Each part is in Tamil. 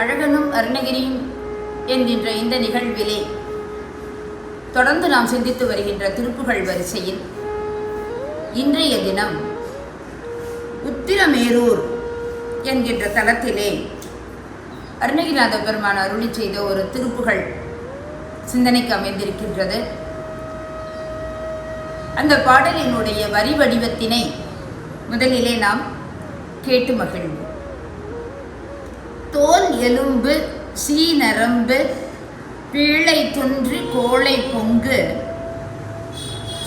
அழகனும் அருணகிரியும் என்கின்ற இந்த நிகழ்விலே தொடர்ந்து நாம் சிந்தித்து வருகின்ற திருப்புகள் வரிசையில் இன்றைய தினம் உத்திரமேரூர் என்கின்ற தலத்திலே அருணகிரிநாத பெருமான் அருளி செய்த ஒரு திருப்புகள் சிந்தனைக்கு அமைந்திருக்கின்றது. அந்த பாடலினுடைய வரி வடிவத்தினை முதலிலே நாம் கேட்டு மகிழ்வோம். தோல் எலும்பு சீநரம்பு பீழை துன்று கோளை பொங்கு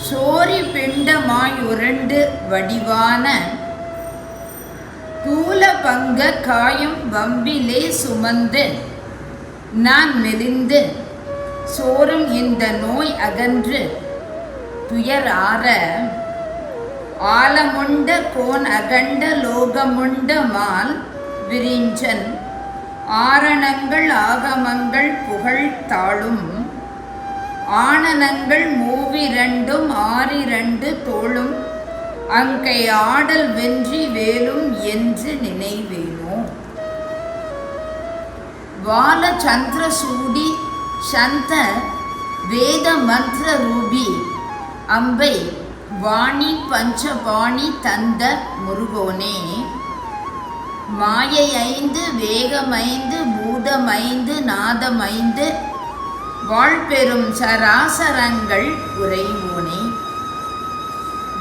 சோரி பிண்டமாய் உரண்டு வடிவான தூல பங்க காயம் வம்பிலே சுமந்து நான் மெலிந்து சோறும் இந்த நோய் அகன்று துயர் ஆற ஆலமுண்ட கோன் அகண்ட லோகமுண்ட மால் விரிஞ்சன் ஆரணங்கள் ஆகமங்கள் புகழ் தாளும் ஆனனங்கள் மூவிரண்டும் ஆறிரண்டு தோளும் அங்கை ஆடல் வென்றி வேலும் என்று நினைவேனோ? வால சந்திர சூடி சந்த வேத மந்திர ரூபி அம்பை வாணி பஞ்சபாணி தந்த முருகோனே. மாயை ஐந்து வேகமைந்து பூதமைந்து நாதமைந்து வாழ்பெரும் சராசரங்கள் உறைவோனே.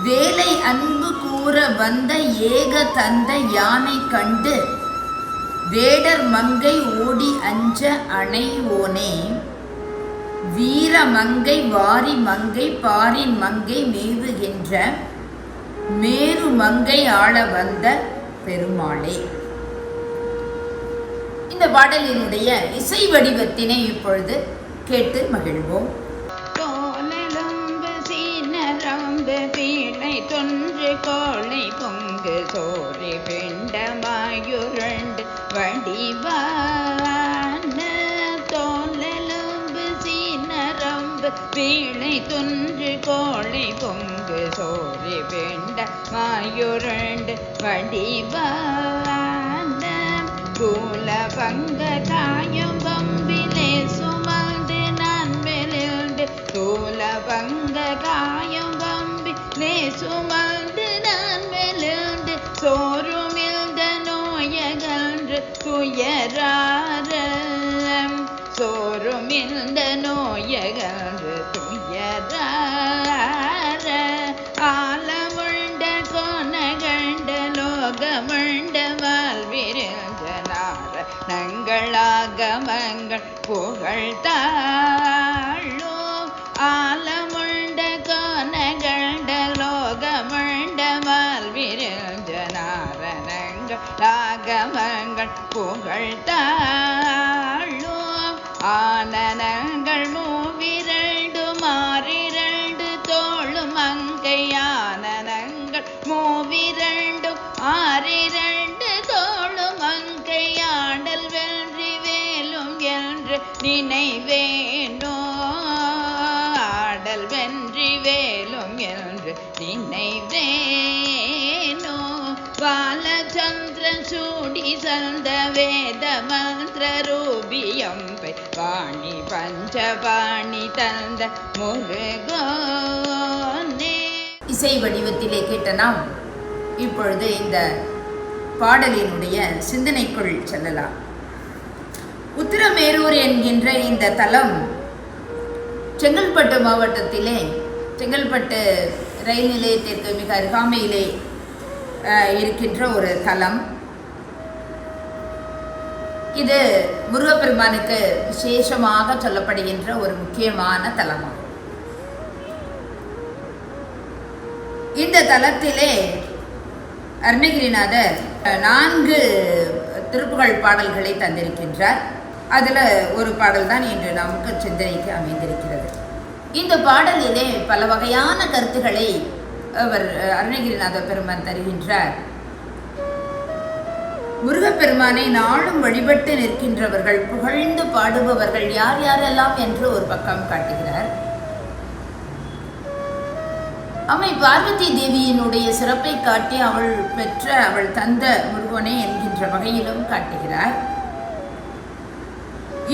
வேலை அன்பு கூற வந்த ஏக தந்த யானை கண்டு வேடர் மங்கை ஓடி அஞ்ச அணைவோனே. வீர மங்கை வாரி மங்கை பாரின் மங்கை மேவுகின்ற மேரு மங்கை ஆள வந்த பெருமாளே. இந்த பாடலினுடைய இசை வடிவத்தினை இப்பொழுது கேட்டு மகிழ்வோம். கோலெலும்பு தொன்று கோளை பொங்கு சோரி பிண்டமாயுரண்டு வடிவா வீணை துன்று தொன்று பொங்கு பொங்கு சோரி பிண்டமாயுருண்டு வடிவான கூல பங்க காயம் பம்பிலே சுமந்து நான் விழுந்து கூல பங்க காயம் பஞ்சபாணி தந்த முருகோனே. இசை வடிவத்திலே கேட்ட நாம் இப்பொழுது இந்த பாடலினுடைய சிந்தனைக்குள் செல்லலாம். உத்திரமேரூர் என்கின்ற இந்த தலம் செங்கல்பட்டு மாவட்டத்திலே செங்கல்பட்டு ரயில் நிலையத்திற்கு மிக அருகாமையிலே இருக்கின்ற ஒரு தலம். இது முருகப்பெருமானுக்கு விசேஷமாக சொல்லப்படுகின்ற ஒரு முக்கியமான தலமாகும். இந்த தலத்திலே அருணகிரிநாதர் நான்கு திருப்புகழ் பாடல்களை தந்திருக்கின்றார். அதில் ஒரு பாடல் தான் இன்று நமக்கு சிந்தனைக்கு அமைந்திருக்கிறது. இந்த பாடலிலே பல வகையான கருத்துக்களை அவர் அருணகிரிநாத பெருமான் தருகின்றார். முருகப்பெருமானை நாளும் வழிபட்டு நிற்கின்றவர்கள் புகழ்ந்து பாடுபவர்கள் யார் யாரெல்லாம் என்று ஒரு பக்கம் காட்டுகிறார். அவை பார்வதி தேவியினுடைய சிறப்பை காட்டி அவள் பெற்ற அவள் தந்த முருகனே என்கின்ற வகையிலும் காட்டுகிறார்.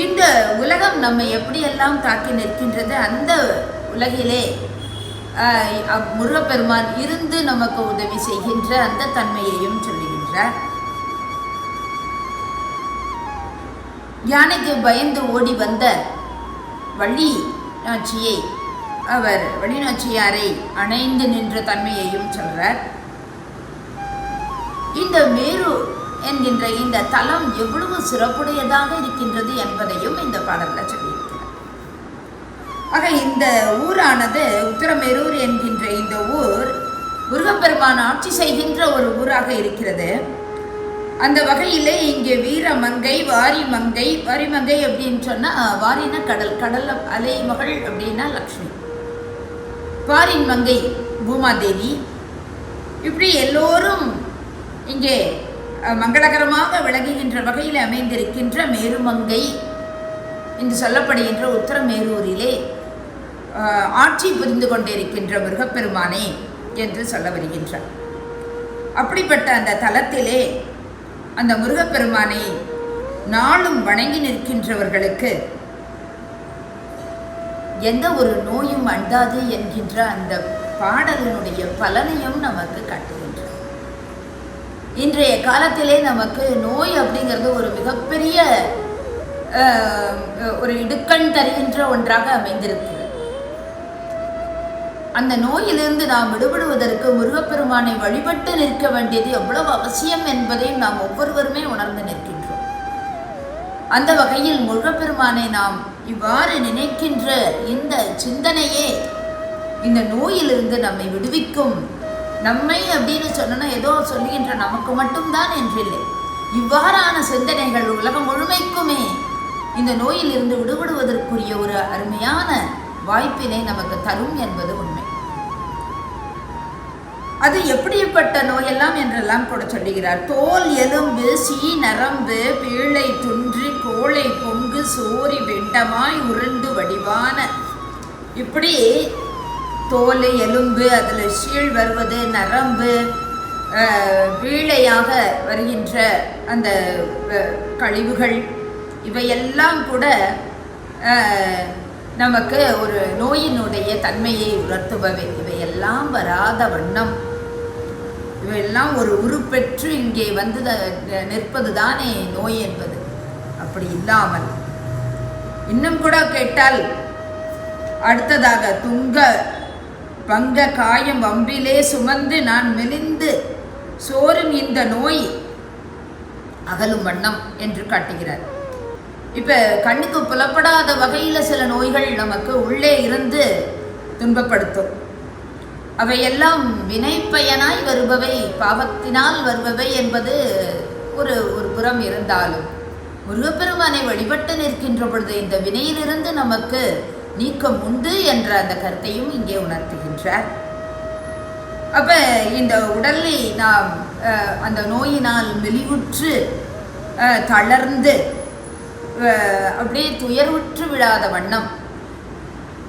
இந்த உலகம் நம்மை எப்படியெல்லாம் தாக்கி நிற்கின்றது அந்த உலகிலே முருகப்பெருமான் இருந்து நமக்கு உதவி செய்கின்ற அந்த தன்மையையும் சொல்லுகின்றார். யானைக்கு பயந்து ஓடி வந்த வள்ளி நாச்சியை அவர் வழிநாச்சியாரை அணைந்து நின்ற தன்மையையும் சொல்றார். இந்த மேரு என்கின்ற இந்த தலம் எவ்வளவு சிறப்புடையதாக இருக்கின்றது என்பதையும் இந்த பாடலில் சொல்லியிருக்கிறார். ஆக இந்த ஊரானது உத்தரமேரூர் என்கின்ற இந்த ஊர் முருகப்பெருமான் ஆட்சி செய்கின்ற ஒரு ஊராக இருக்கிறது. அந்த வகையிலே இங்கே வீரமங்கை வாரிமங்கை வாரிமங்கை அப்படின்னு சொன்னால் வாரின கடல் கடல் அலைமகள் அப்படின்னா லக்ஷ்மி. வாரின் மங்கை பூமாதேவி. இப்படி எல்லோரும் இங்கே மங்களகரமாக விளங்குகின்ற வகையில் அமைந்திருக்கின்ற மேருமங்கை என்று சொல்லப்படுகின்ற உத்தரமேரூரிலே ஆட்சி புரிந்து கொண்டிருக்கின்ற முருகப்பெருமானே என்று சொல்ல வருகின்றார். அப்படிப்பட்ட அந்த தலத்திலே அந்த முருகப்பெருமானை நாளும் வணங்கி நிற்கின்றவர்களுக்கு எந்த ஒரு நோயும் அண்டாது என்கின்ற அந்த பாடலினுடைய பலனையும் நமக்கு காட்டுகின்றது. இன்றைய காலத்திலே நமக்கு நோய் அப்படிங்கிறது ஒரு மிகப்பெரிய ஒரு இடுக்கண் தருகின்ற ஒன்றாக அமைந்திருக்கு. அந்த நோயிலிருந்து நாம் விடுபடுவதற்கு முருகப்பெருமானை வழிபட்டு நிற்க வேண்டியது எவ்வளவு அவசியம் என்பதையும் நாம் ஒவ்வொருவருமே உணர்ந்து நிற்கின்றோம். அந்த வகையில் முருகப்பெருமானை நாம் இவ்வாறு நினைக்கின்ற இந்த சிந்தனையே இந்த நோயிலிருந்து நம்மை விடுவிக்கும். நம்மை அப்படின்னு சொன்னா ஏதோ சொல்லுகின்ற நமக்கு மட்டும்தான் என்றில்லை. இவ்வாறான சிந்தனைகள் உலகம் முழுமைக்குமே இந்த நோயிலிருந்து விடுபடுவதற்குரிய ஒரு அருமையான வாய்ப்பினை நமக்கு தரும் என்பது உண்மை. அது எப்படிப்பட்ட நோயெல்லாம் என்றெல்லாம் கூட சொல்லுகிறார். தோல் எலும்பு சீ நரம்பு பீழை துன்றி கோழை பொங்கு சோரி வெண்டமாய் உருண்டு வடிவான. இப்படி தோல் எலும்பு அதில் சீழ் வருவது நரம்பு வீழையாக வருகின்ற அந்த கழிவுகள் இவையெல்லாம் கூட நமக்கு ஒரு நோயினுடைய தன்மையை உணர்த்துபவை. இவையெல்லாம் வராத வண்ணம். இவையெல்லாம் ஒரு உருப்பெற்று இங்கே வந்து நிற்பது தானே நோய் என்பது. அப்படி இல்லாமல் இன்னும் கூட கேட்டால் அடுத்ததாக துங்க பங்க காயம் வம்பிலே சுமந்து நான் மெலிந்து சோறும் இந்த நோய் அகலும் வண்ணம் என்று காட்டுகிறார். இப்போ கண்ணுக்கு புலப்படாத வகையில் சில நோய்கள் நமக்கு உள்ளே இருந்து துன்பப்படுத்தும். அவையெல்லாம் வினைப்பயனாய் வருபவை பாவத்தினால் வருபவை என்பது ஒரு ஒரு புறம் இருந்தாலும். முருகப்பெருமானை வழிபட்டு நிற்கின்ற பொழுது இந்த வினையிலிருந்து நமக்கு நீக்கம் உண்டு என்ற அந்த கருத்தையும் இங்கே உணர்த்துகின்றார். அப்ப இந்த உடலை நாம் அந்த நோயினால் மெலிவுற்று தளர்ந்து அப்படியே துயர்வுற்று விடாத வண்ணம்.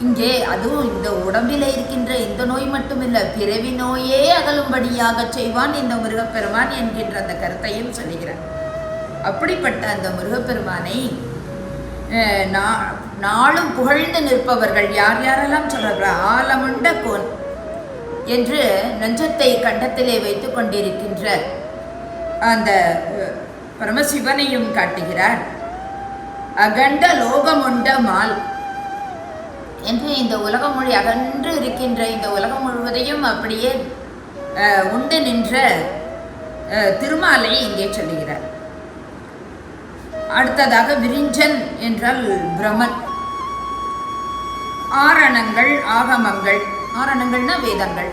இங்கே அதுவும் இந்த உடம்பில் இருக்கின்ற இந்த நோய் மட்டுமில்லை பிறவி நோயே அகலும்படியாக செய்வான் இந்த முருகப்பெருமான் என்கின்ற அந்த கருத்தையும் சொல்லுகிறார். அப்படிப்பட்ட அந்த முருகப்பெருமானை நா- நாளும் புகழ்ந்து நிற்பவர்கள் யார் யாரெல்லாம் சொல்றார்கள்? ஆலமுண்ட கோன் என்று நெஞ்சத்தை கண்டத்திலே வைத்து கொண்டிருக்கின்ற அந்த பரமசிவனையும் காட்டுகிறார். அகண்ட லோகமுண்ட மால். என்று இந்த உலகம் மொழி அகன்று இருக்கின்ற இந்த உலகம் முழுவதையும் அப்படியே உண்டு நின்ற திருமாலையை திருமாலை இங்கே சொல்லுகிறார். அடுத்ததாக விரிஞ்சன் என்றால் பிரமன். ஆரணங்கள் ஆகமங்கள். ஆரணங்கள்னா வேதங்கள்.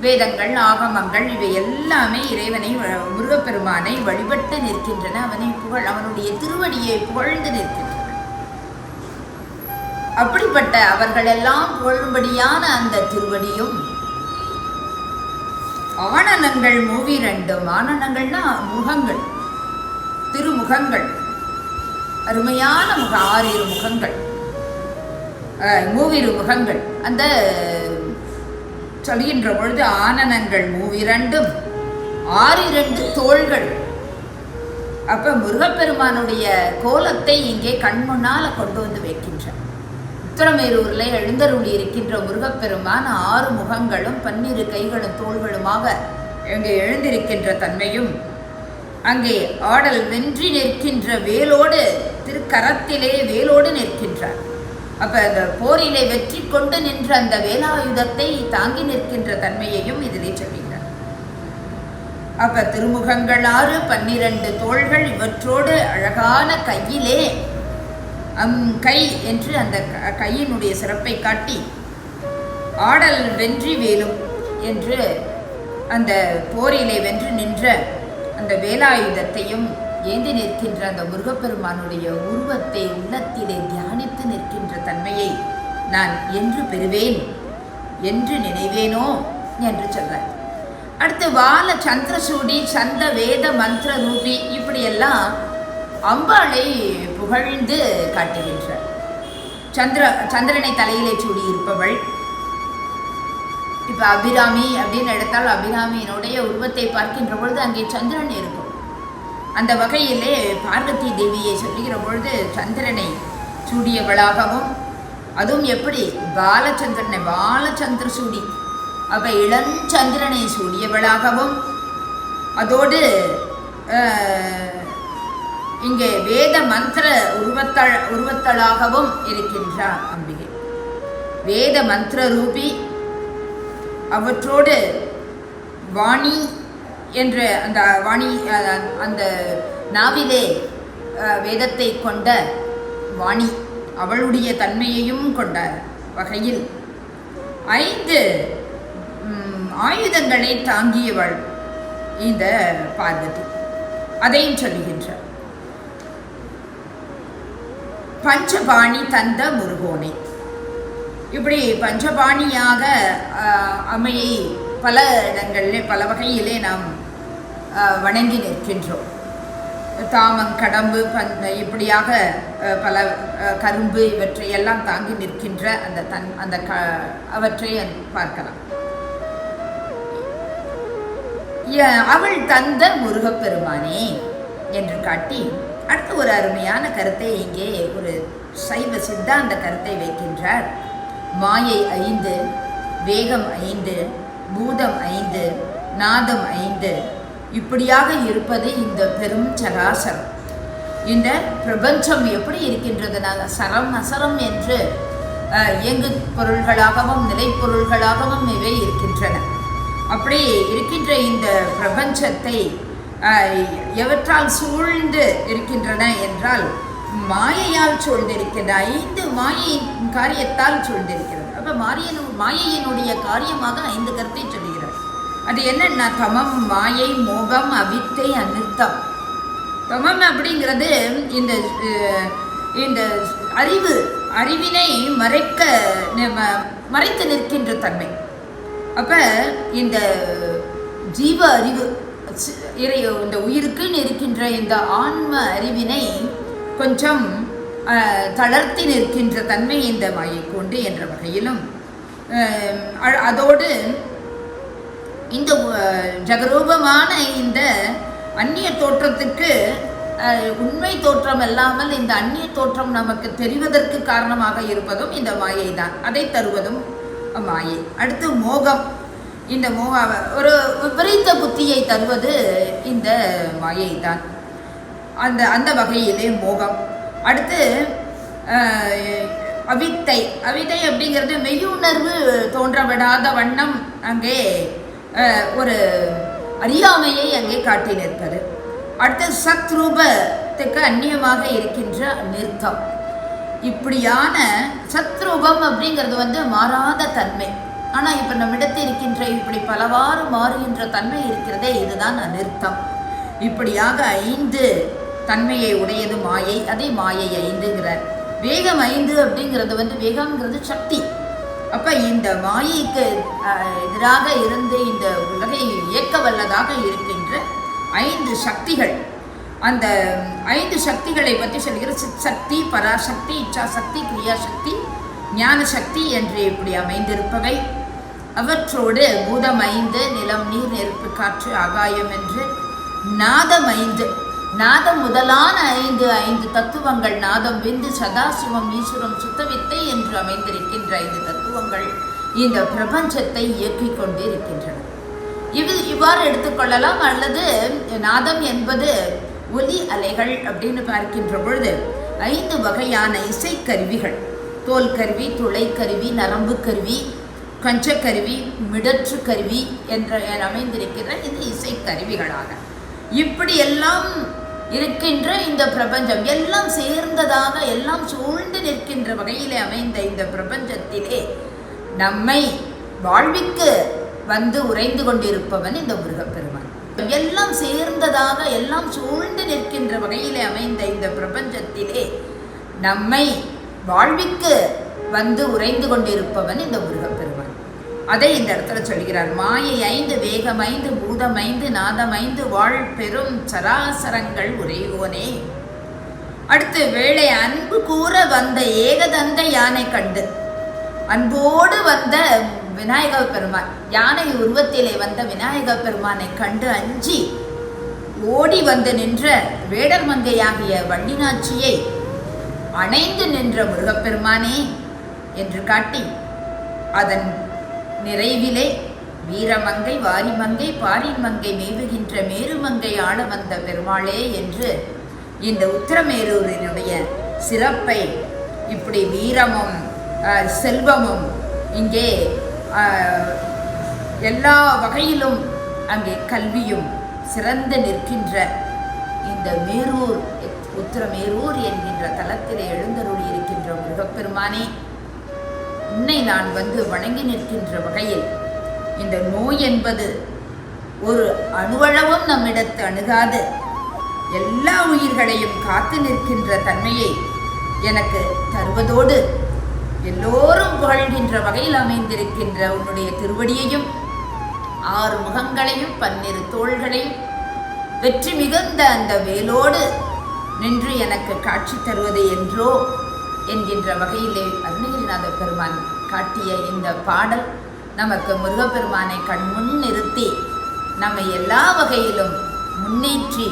வேதங்கள் ஆகமங்கள் இவை எல்லாமே இறைவனை வ- முருகப்பெருமானை வழிபட்டு நிற்கின்றன. அவனை புகழ் அவனுடைய திருவடியை புகழ்ந்து நிற்கின்றன. அப்படிப்பட்ட அவர்களெல்லாம் புகழும்படியான அந்த திருவடியும் ஆனனங்கள் மூவிரண்டும் ஆனனங்கள்னா முகங்கள் திருமுகங்கள். அருமையான முக ஆறிரு முகங்கள். மூவிரு முகங்கள். அந்த சொல்கின்ற பொழுது ஆனனங்கள் மூவிரண்டும் ஆறிரண்டு தோள்கள். அப்ப முருகப்பெருமானுடைய கோலத்தை இங்கே கண்முன்னால கொண்டு வந்து வைக்கின்றார் உத்தரமேரூரில் எழுந்தருளி இருக்கின்ற முருகப்பெருமான் ஆறு முகங்களும் பன்னிரு கைகளும் தோள்களுமாக இங்கே எழுந்திருக்கின்ற தன்மையும் அங்கே ஆடல் வென்றி நிற்கின்ற வேலோடு திருக்கரத்திலே வேலோடு நிற்கின்றார். அப்ப அந்த போரிலே வெற்றி கொண்டு நின்ற அந்த வேலாயுதத்தை தாங்கி நிற்கின்ற தன்மையையும் இதிலே சொல்கிறார் அப்ப திருமுகங்கள் ஆறு பன்னிரண்டு தோள்கள் இவற்றோடு அழகான கையிலே அம் கை என்று அந்த கையினுடைய சிறப்பை காட்டி ஆடல் வென்றி வேலும் என்று அந்த போரிலே வென்று நின்ற அந்த வேலாயுதத்தையும் ஏந்தி நிற்கின்ற அந்த முருகப்பெருமானுடைய உருவத்தை உள்ளத்திலே தியானித்து நிற்கின்ற தன்மையை நான் என்று பெறுவேன் என்று நினைவேனோ என்று சொல்றார். அடுத்து வால சந்திரசூடி சந்த வேத மந்திர ரூபி இப்படியெல்லாம் அம்பாளை புகழ்ந்து காட்டுகின்றார். சந்திர சந்திரனை தலையிலே சூடி இருப்பவள். இப்ப அபிராமி அப்படின்னு எடுத்தால் அபிராமியினுடைய உருவத்தை பார்க்கின்ற பொழுது அங்கே சந்திரன் இருக்கும். அந்த வகையிலே பார்வதி தேவியை சொல்லுகிற பொழுது சந்திரனை சூடியவளாகவும் அதுவும் எப்படி? பாலச்சந்திரனை பாலச்சந்திர சூடி அவ இளஞ்சந்திரனை சூடியவளாகவும் அதோடு இங்கே வேத மந்திர உருவத்தள் உருவத்தளாகவும் இருக்கின்றார் அம்பிகை. வேத மந்திர ரூபி அவற்றோடு வாணி என்று அந்த வாணி அந்த நாவிலே வேதத்தை கொண்ட வாணி அவளுடைய தன்மையையும் கொண்ட வகையில் ஐந்து ஆயுதங்களை தாங்கியவள் இந்த பார்வதி. அதையும் சொல்லுகின்றார். பஞ்சபாணி தந்த முருகோனை. இப்படி பஞ்சபாணியாக அமையை அம்மையை பல இடங்களிலே பல வகையிலே நாம் வணங்கி நிற்கின்றோம். தாமம் கடம்பு பந் இப்படியாக பல கரும்பு இவற்றை எல்லாம் தாங்கி நிற்கின்ற அந்த தன் அந்த க அவற்றை பார்க்கலாம். அவள் தந்த முருகப்பெருமானே என்று காட்டி அடுத்து ஒரு அருமையான கருத்தை இங்கே ஒரு சைவ சித்தாந்த கருத்தை வைக்கின்றார். மாயை ஐந்து வேகம் ஐந்து பூதம் ஐந்து நாதம் ஐந்து இப்படியாக இருப்பது இந்த பெரும் சராசரம். இந்த பிரபஞ்சம் எப்படி இருக்கின்றதுனால சரம் அசரம் என்று அஹ், இயங்கு பொருள்களாகவும் நிலைப்பொருள்களாகவும் இவை இருக்கின்றன. அப்படி இருக்கின்ற இந்த பிரபஞ்சத்தை அஹ், எவற்றால் சூழ்ந்து இருக்கின்றன என்றால் மாயையால் சூழ்ந்திருக்கின்ற ஐந்து மாயையின் காரியத்தால் சூழ்ந்திருக்கிறது. அப்போ மாரியனு மாயையினுடைய காரியமாக ஐந்து கருத்தை சொல்லி அது என்னன்னா தமம் மாயை மோகம் அவித்தை அனுத்தம் தமம் அப்படிங்கிறது இந்த இந்த அறிவு அறிவினை மறைக்க ந- மறைத்து நிற்கின்ற தன்மை. அப்ப இந்த ஜீவ அறிவு இறை இந்த உயிருக்குன்னு இருக்கின்ற இந்த ஆன்ம அறிவினை கொஞ்சம் தளர்த்தி நிற்கின்ற தன்மை இந்த மாயை கொண்டு என்ற வகையிலும் அ- அதோடு இந்த ஜகரூபமான இந்த அந்நிய தோற்றத்துக்கு உண்மை தோற்றம் அல்லாமல் இந்த அந்நிய தோற்றம் நமக்கு தெரிவதற்கு காரணமாக இருப்பதும் இந்த மாயை தான் அதை தருவதும் மாயை. அடுத்து மோகம். இந்த மோக ஒரு விபரீத புத்தியை தருவது இந்த மாயை தான் அந்த அந்த வகையிலே மோகம். அடுத்து அவித்தை. அவித்தை அப்படிங்கிறது மெய்யுணர்வு தோன்ற விடாத வண்ணம் அங்கே ஒரு அறியாமையை அங்கே காட்டி நிற்பது. அடுத்து சத்ரூபத்துக்கு அந்நியமாக இருக்கின்ற நிறுத்தம் இப்படியான சத்ரூபம் அப்படிங்கிறது வந்து மாறாத தன்மை. ஆனால் இப்போ நம்மிடத்தில் இருக்கின்ற இப்படி பலவாறு மாறுகின்ற தன்மை இருக்கிறதே இதுதான் அநிறுத்தம் இப்படியாக ஐந்து தன்மையை உடையது மாயை. அதே மாயை ஐந்துங்கிறார் வேகம் ஐந்து அப்படிங்கிறது வந்து வேகம்ங்கிறது சக்தி. அப்ப இந்த மாயைக்கு எதிராக இருந்து இந்த உலகை இயக்க வல்லதாக இருக்கின்ற ஐந்து சக்திகள். அந்த ஐந்து சக்திகளை பற்றி சொல்கிற சித் சக்தி பராசக்தி இச்சாசக்தி கிரியாசக்தி ஞான சக்தி என்று இப்படி அமைந்திருப்பவை. அவற்றோடு பூதம் ஐந்து நிலம் நீர் நெருப்பு காற்று ஆகாயம் என்று நாதம் ஐந்து. நாதம் முதலான ஐந்து ஐந்து தத்துவங்கள். நாதம் விந்து சதாசிவம் ஈஸ்வரம் சுத்தவித்தை என்று அமைந்திருக்கின்ற ஐந்து தத்துவங்கள் இந்த பிரபஞ்சத்தை இயக்கிக் கொண்டிருக்கின்றன. இது இவ்வாறு எடுத்துக்கொள்ளலாம் அல்லது நாதம் என்பது ஒலி அலைகள் அப்படின்னு பார்க்கின்ற பொழுது ஐந்து வகையான இசைக்கருவிகள். தோல் கருவி துளை கருவி நரம்பு கருவி கஞ்சக்கருவி மிடற்று கருவி என்ற அமைந்திருக்கிற இந்த இசைக்கருவிகளாக. இப்படி எல்லாம் இருக்கின்ற இந்த பிரபஞ்சம் எல்லாம் சேர்ந்ததாக எல்லாம் சூழ்ந்து நிற்கின்ற வகையிலே அமைந்த இந்த பிரபஞ்சத்திலே நம்மை வாழ்விக்கு வந்து உறைந்து கொண்டிருப்பவன் இந்த முருகப்பெருமான். எல்லாம் சேர்ந்ததாக எல்லாம் சூழ்ந்து நிற்கின்ற வகையிலே அமைந்த இந்த பிரபஞ்சத்திலே நம்மை வாழ்விக்கு வந்து உறைந்து கொண்டிருப்பவன் இந்த முருகப்பெருமான். அதை இந்த இடத்துல சொல்கிறார். மாயை ஐந்து வேகம் ஐந்து பூதம் ஐந்து நாதம் ஐந்து வாழ் பெரும் சராசரங்கள் உரையோனே அடுத்து வேளை அன்பு கூற வந்த ஏகதந்த யானை கண்டு. அன்போடு வந்த விநாயக பெருமான். யானை உருவத்திலே வந்த விநாயக பெருமானை கண்டு அஞ்சி ஓடி வந்து நின்ற வேடர் மங்கையாகிய வள்ளினாட்சியை அணைந்து நின்ற முருகப்பெருமானே என்று காட்டி அதன் நிறைவிலே வீரமங்கை வாரிமங்கை பாரிமங்கை மேவுகின்ற மேருமங்கை ஆள வந்த பெருமாளே என்று இந்த உத்திரமேரூரினுடைய சிறப்பை இப்படி வீரமும் செல்வமும் இங்கே எல்லா வகையிலும் அங்கே கல்வியும் சிறந்து நிற்கின்ற இந்த மேரூர் உத்திரமேரூர் என்கின்ற தலத்திலே எழுந்தருளி இருக்கின்ற முருகப்பெருமானே உன்னை நான் வந்து வணங்கி நிற்கின்ற வகையில் இந்த நோய் என்பது ஒரு அணுவளவும் நம்மிடத்து அணுகாது. எல்லா உயிர்களையும் காத்து நிற்கின்ற தன்மையை எனக்கு தருவதோடு எல்லோரும் புகழ்கின்ற வகையில் அமைந்திருக்கின்ற உன்னுடைய திருவடியையும் ஆறு முகங்களையும் பன்னிரு தோள்களையும் வெற்றி மிகுந்த அந்த வேலோடு நின்று எனக்கு காட்சி தருவது என்றோ என்கின்ற வகையிலே அருணகிரிநாத பெருமான் காட்டிய இந்த பாடல் நமக்கு முருகப்பெருமானை கண்முன் நிறுத்தி நம்மை எல்லா வகையிலும் முன்னேற்றி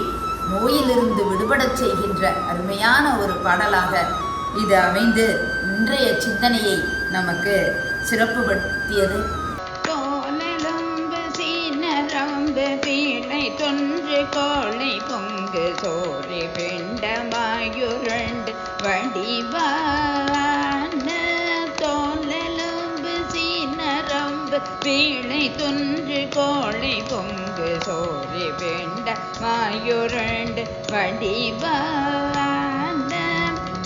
நோயிலிருந்து விடுபடச் செய்கின்ற அருமையான ஒரு பாடலாக இது அமைந்து இன்றைய சிந்தனையை நமக்கு சிறப்புப்படுத்தியது தோலெலும்பு சீனரம்பு தொன்று கோளை சீனரம்பு பீழை தொன்று கொங்கு பொங்கு சோறு பிண்டமாயுருண்டு வடிவான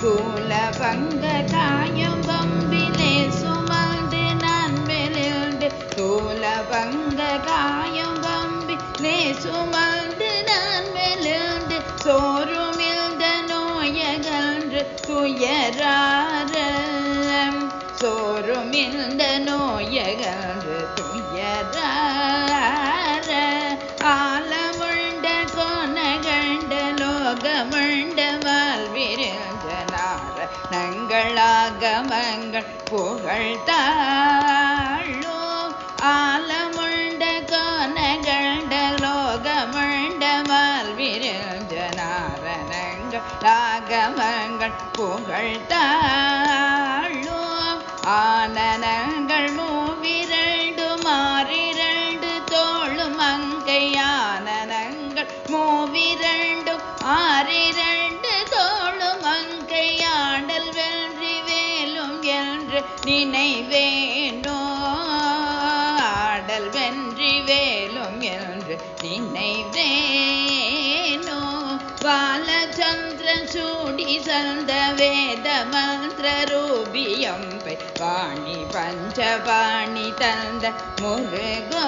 கூல பங்க காயம் பம்பிலே சுமந்து நான் மெலிந்து கூல பங்க காயம் பம்பிலே சுமந்து நான் மெலிந்து சோறுமிழ்ந்த நோயகன்று துயரா வாழ்விருந்தனார நங்களாகமங்கள் புகழ் சூடி சந்த வேத மந்திர ரூபியம்பை வாணி பஞ்சபாணி தந்த முருகோனே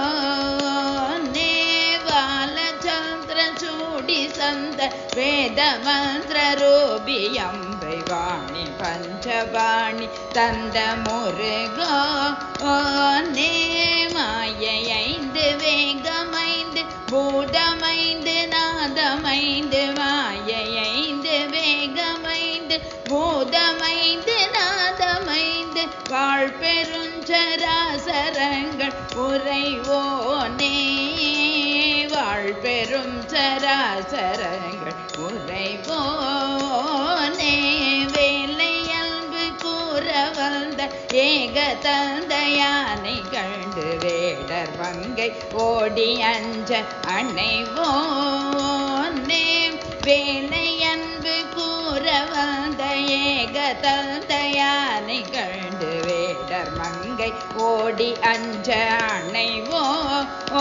பாலச்சந்திர சூடி சந்த வேத மந்திர ரூபியம்பை வாணி பஞ்சபாணி தந்த முருகோனே மாயை ஐந்து வேகமைந்து பூதமைந்து நாதமைந்து வா வாழ்ந்து பூதமைந்து நாதமைந்து வாழ் பெருஞ்சராசரங்கள் உறைவோனே. வாழ்பெரும் சராசரங்கள் உரைவோனே வேலை கூற வந்த ஏக தந்தையானை கண்டு வேடர் வங்கை ஓடி அஞ்ச அணைவோனே வேலை தந்தையானை கண்டு வேடர் மங்கை ஓடி அஞ்ச அணைவோனே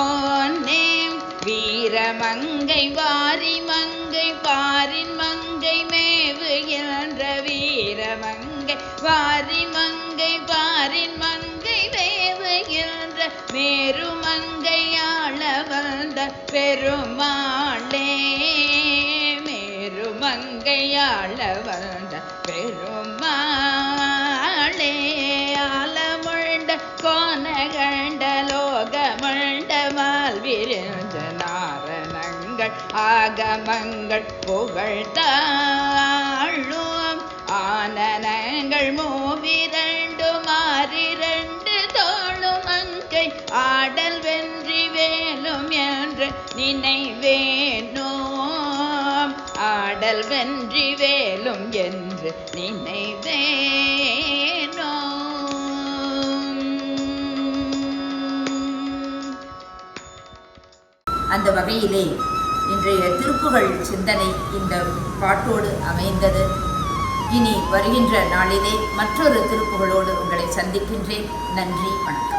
வீரமங்கை வாரி மங்கை பாரின் மங்கை மேவு மேவுகின்ற வீரமங்கை வாரி மங்கை பாரின் மங்கை மேவு மேவுகின்ற மேருமங்கையாள வந்த பெருமாளே மேருமங்கையாள ஆகமங்கள் புகழ்த்தாழும் ஆனனங்கள் மூவிரண்டு மாறிரண்டு தோளும் அங்கை ஆடல் வென்றி வேலும் என்று நினைவேனோம். ஆடல் வென்றி வேலும் என்று நினைவேனோ அந்த வகையிலே இன்றைய திருப்புகள் சிந்தனை இந்த பாட்டோடு அமைந்தது. இனி வருகின்ற நாளிலே மற்றொரு திருப்புகளோடு உங்களை சந்திக்கின்றேன். நன்றி வணக்கம்.